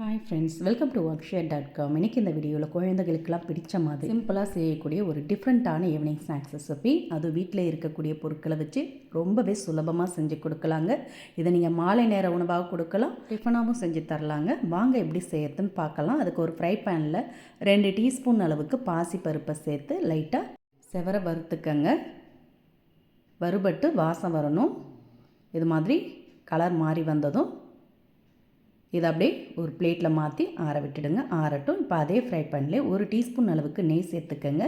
Hi friends welcome to work share dot com இன்றைக்கி இந்த வீடியோவில் குழந்தைகளுக்கெல்லாம் பிடிச்ச மாதிரி சிம்பிளாக செய்யக்கூடிய ஒரு டிஃப்ரெண்ட்டான ஈவினிங் ஸ்நாக்ஸ் ரெசிபி அது வீட்டில் இருக்கக்கூடிய பொருட்களை வச்சு ரொம்பவே சுலபமாக செஞ்சு கொடுக்கலாங்க. இதை நீங்கள் மாலை நேர உணவாக கொடுக்கலாம் டிஃபனாகவும் செஞ்சு தரலாங்க. வாங்க எப்படி செய்யறதுன்னு பார்க்கலாம். அதுக்கு ஒரு ஃப்ரை பேனில் ரெண்டு டீஸ்பூன் அளவுக்கு பாசி பருப்பை சேர்த்து லைட்டாக செவர வறுத்துக்கங்க. வறுபட்டு வாசம் வரணும். இது மாதிரி கலர் மாறி வந்ததும் இதை அப்படியே ஒரு பிளேட்டில் மாற்றி ஆற விட்டுடுங்க. ஆறட்டும். இப்போ அதே ஃப்ரை பண்ணல ஒரு டீஸ்பூன் அளவுக்கு நெய் சேர்த்துக்கங்க.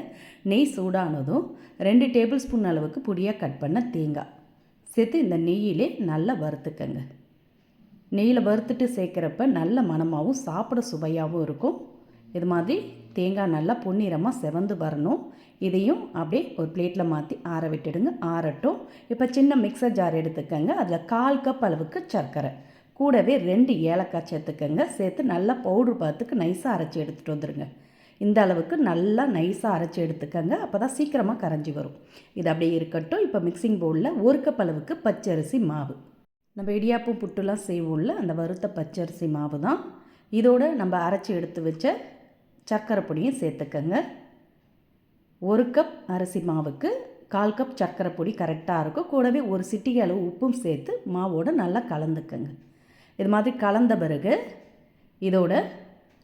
நெய் சூடானதும் ரெண்டு டேபிள் ஸ்பூன் அளவுக்கு பொடியாக கட் பண்ண தேங்காய் சேர்த்து இந்த நெய்யிலே நல்லா வறுத்துக்கங்க. நெய்யில் வறுத்துட்டு சேர்க்குறப்ப நல்ல மணமாகவும் சாப்பிட சுவையாகவும் இருக்கும். இது மாதிரி தேங்காய் நல்லா பொன்னிறமாக செவந்து வரணும். இதையும் அப்படியே ஒரு பிளேட்டில் மாற்றி ஆற விட்டுடுங்க. ஆறட்டும். இப்போ சின்ன மிக்சர் ஜார் எடுத்துக்கங்க. அதில் கால் கப் அளவுக்கு சர்க்கரை. கூடவே ரெண்டு ஏலக்காய் சேர்த்துக்கங்க. சேர்த்து நல்லா பவுட்ரு பார்த்துக்கு நைஸாக அரைச்சி எடுத்துகிட்டு வந்துடுங்க இந்த அளவுக்கு நல்லா நைஸாக அரைச்சி எடுத்துக்கங்க. அப்போ தான் சீக்கிரமாக கரைஞ்சி வரும். இது அப்படியே இருக்கட்டும். இப்போ மிக்சிங் பவுலில் ஒரு கப் அளவுக்கு பச்சரிசி மாவு. நம்ம இடியாப்பம் புட்டுலாம் செய்வோம்ல அந்த வறுத்த பச்சரிசி மாவு தான் இதோடு நம்ம அரைச்சி எடுத்து வச்ச சர்க்கரை பொடியும் சேர்த்துக்கங்க. ஒரு கப் அரிசி மாவுக்கு கால் கப் சர்க்கரை பொடி கரெக்டாக இருக்கும். கூடவே ஒரு சிட்டிகை அளவு உப்பும் சேர்த்து மாவோடு நல்லா கலந்துக்கங்க. இது மாதிரி கலந்த பிறகு இதோட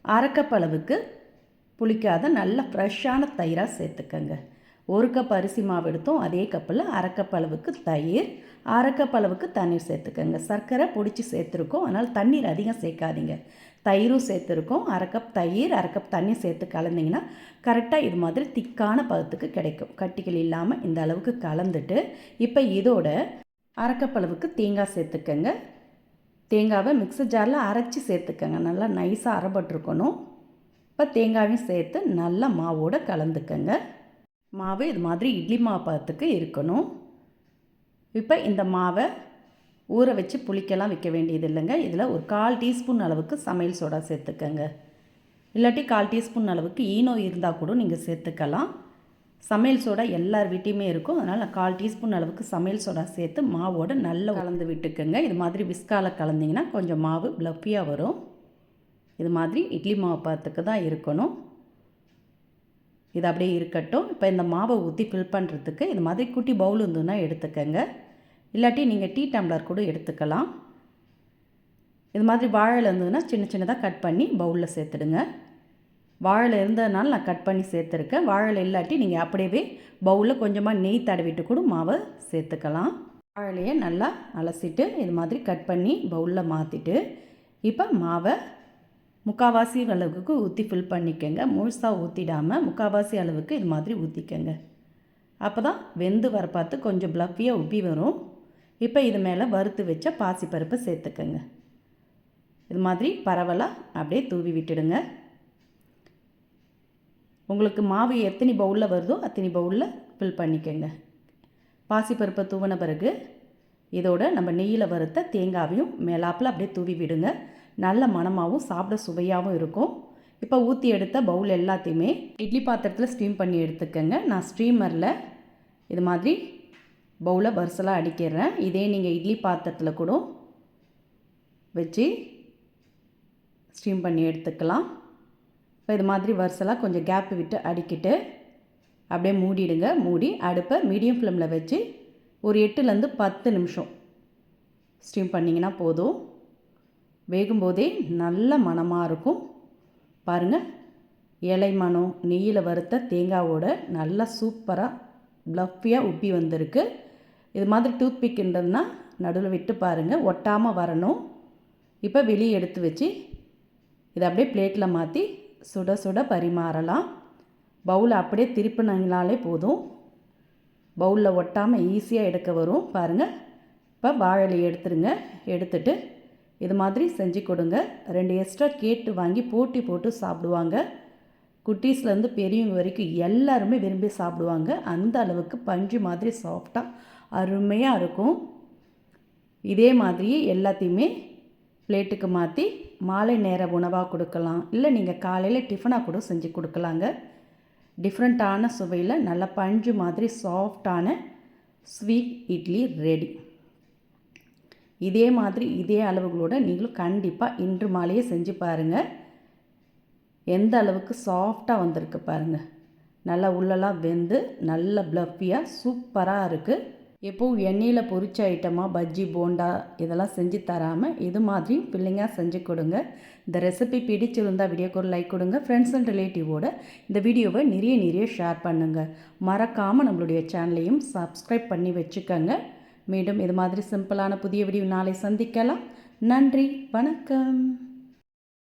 அரக்கப்பளவுக்கு புளிக்காத நல்ல ஃப்ரெஷ்ஷான தயிராக சேர்த்துக்கங்க. ஒரு கப் அரிசி மாவு எடுத்தோம் அதே கப்பில் அரக்கப்பளவுக்கு தயிர் அரக்கப்பளவுக்கு தண்ணீர் சேர்த்துக்கங்க. சர்க்கரை பிடிச்சி சேர்த்துருக்கோம் அதனால் தண்ணீர் அதிகம் சேர்க்காதீங்க. தயிரும் சேர்த்துருக்கோம் அரைக்கப் தயிர் அரைக்கப் தண்ணி சேர்த்து கலந்தீங்கன்னா கரெக்டாக இது மாதிரி திக்கான பதத்துக்கு கிடைக்கும். கட்டிகள் இல்லாமல் இந்த அளவுக்கு கலந்துட்டு இப்போ இதோட அரக்கப்பளவுக்கு தேங்காய் சேர்த்துக்கங்க. தேங்காவை மிக்சர் ஜாரில் அரைச்சி சேர்த்துக்கங்க. நல்லா நைஸாக அரைப்பட்டுருக்கணும் இப்போ தேங்காயும் சேர்த்து நல்லா மாவோடு கலந்துக்கங்க. மாவு இது மாதிரி இட்லி மாவு பதத்துக்கு இருக்கணும். இப்போ இந்த மாவை ஊற வச்சு புளிக்கெல்லாம் வைக்க வேண்டியது இல்லைங்க. இதில் ஒரு கால் டீஸ்பூன் அளவுக்கு சமையல் சோடா சேர்த்துக்கங்க. இல்லாட்டி கால் டீஸ்பூன் அளவுக்கு ஈனோ இருந்தால் கூட நீங்கள் சேர்த்துக்கலாம். சமையல் சோடா எல்லார் வீட்டையுமே இருக்கும். அதனால் நான் கால் டீஸ்பூன் அளவுக்கு சமையல் சோடா சேர்த்து மாவோடு நல்லா கலந்து விட்டுக்குங்க. இது மாதிரி விஸ்காவில் கலந்திங்கன்னா கொஞ்சம் மாவு ப்ளஃபியாக வரும். இது மாதிரி இட்லி மாவு பார்த்துக்கு தான் இருக்கணும். இது அப்படியே இருக்கட்டும். இப்போ இந்த மாவை ஊற்றி ஃபில் பண்ணுறதுக்கு இது மாதிரி குட்டி பவுல் இருந்ததுன்னா எடுத்துக்கங்க. இல்லாட்டி நீங்கள் டீ டம்ளர் கூட எடுத்துக்கலாம். இது மாதிரி வாழை இருந்ததுன்னா சின்ன சின்னதாக கட் பண்ணி பவுலில் சேர்த்துடுங்க. வாழை இருந்ததுனால நான் கட் பண்ணி சேர்த்துருக்கேன். வாழை இல்லாட்டி நீங்கள் அப்படியே பவுலில் கொஞ்சமாக நெய் தடவிட்டு கூட மாவை சேர்த்துக்கலாம். வாழையை நல்லா அலசிட்டு இது மாதிரி கட் பண்ணி பவுலில் மாற்றிட்டு இப்போ மாவை முக்கால்வாசி அளவுக்கு ஊற்றி ஃபில் பண்ணிக்கோங்க. முழுசாக ஊற்றிடாமல் முக்கால்வாசி அளவுக்கு இது மாதிரி ஊற்றிக்கங்க அப்போ தான் வெந்து வர பார்த்து கொஞ்சம் ப்ளஃபியாக உப்பி வரும். இப்போ இது மேலே வறுத்து வச்ச பாசிப்பருப்பை சேர்த்துக்கங்க. இது மாதிரி பரவலாக அப்படியே தூவி விட்டுடுங்க. உங்களுக்கு மாவு எத்தனை பவுலில் வருதோ அத்தனை பவுலில் ஃபில் பண்ணிக்கோங்க. பாசிப்பருப்பை தூவின பிறகு இதோட நம்ம நெய்யில் வறுத்த தேங்காவையும் மேலாப்பில் அப்படியே தூவி விடுங்க. நல்ல மணமாகவும் சாப்பிட சுவையாகவும் இருக்கும். இப்போ ஊற்றி எடுத்த பவுல் எல்லாத்தையுமே இட்லி பாத்திரத்தில் ஸ்டீம் பண்ணி எடுத்துக்கோங்க. நான் ஸ்டீமரில் இது மாதிரி பவுலை வரிசலாக அடிக்கிறேன். இதே நீங்கள் இட்லி பாத்திரத்தில் கூட வச்சு ஸ்டீம் பண்ணி எடுத்துக்கலாம். இப்போ இது மாதிரி வரிசலாக கொஞ்சம் கேப் விட்டு அடிக்கிட்டு அப்படியே மூடிடுங்க. மூடி அடுப்பை மீடியம் ஃப்ளேமில் வச்சு ஒரு எட்டுலேருந்து பத்து நிமிஷம் ஸ்டீம் பண்ணிங்கன்னா போதும். வேகும்போதே நல்ல மணமாக இருக்கும். பாருங்கள் இலை மணம் நெய்யில் வறுத்த தேங்காவோட நல்லா சூப்பராக ப்ளஃபியாக உப்பி வந்திருக்கு. இது மாதிரி டூத் பிக்குன்றதுனா நடுவில் விட்டு பாருங்கள் ஒட்டாமல் வரணும். இப்போ வெளியே எடுத்து வச்சு இதை அப்படியே பிளேட்டில் மாற்றி சுட சுட பரிமாறலாம். பவுலை அப்படியே திருப்பினாங்கனாலே போதும். பவுலில் ஒட்டாமல் ஈஸியாக எடுக்க வரும். பாருங்கள் இப்போ வாழலை எடுத்துருங்க. எடுத்துட்டு இது மாதிரி செஞ்சு கொடுங்க. ரெண்டு எக்ஸ்ட்ரா கேட்டு வாங்கி போட்டி போட்டு சாப்பிடுவாங்க. குட்டீஸ்லேருந்து பெரியவங்க வரைக்கும் எல்லாருமே விரும்பி சாப்பிடுவாங்க. அந்த அளவுக்கு பஞ்சு மாதிரி சாஃப்டாக அருமையாக இருக்கும். இதே மாதிரியே எல்லாத்தையுமே பிளேட்டுக்கு மாற்றி மாலை நேர உணவாக கொடுக்கலாம். இல்லை நீங்கள் காலையில் டிஃபனாக கூட செஞ்சு கொடுக்கலாங்க. டிஃப்ரெண்ட்டான சுவையில் நல்ல பஞ்சு மாதிரி சாஃப்டான ஸ்வீட் இட்லி ரெடி இதே மாதிரி இதே அளவுகளோட நீங்களும் கண்டிப்பாக இன்று மாலையே செஞ்சு பாருங்கள் எந்த அளவுக்கு சாஃப்டாக வந்திருக்கு பாருங்கள் நல்லா உள்ளெல்லாம் வெந்து நல்ல ப்ளஃபியாக சூப்பராக இருக்குது எப்பவும் எண்ணெயில் பொரிச்ச ஐட்டமாக பஜ்ஜி போண்டா இதெல்லாம் செஞ்சு தராமல் இது மாதிரி பிள்ளைங்க செஞ்சு கொடுங்க. இந்த ரெசிபி பிடிச்சிருந்தால் வீடியோக்கு ஒரு லைக் கொடுங்க. ஃப்ரெண்ட்ஸ் அண்ட் ரிலேட்டிவோட இந்த வீடியோவை நிறைய நிறைய ஷேர் பண்ணுங்கள் மறக்காமல் நம்மளுடைய சேனலையும் சப்ஸ்கிரைப் பண்ணி வச்சுக்கோங்க. மீண்டும் இது மாதிரி சிம்பிளான புதிய வீடியோ நாளை சந்திக்கலாம். நன்றி வணக்கம்.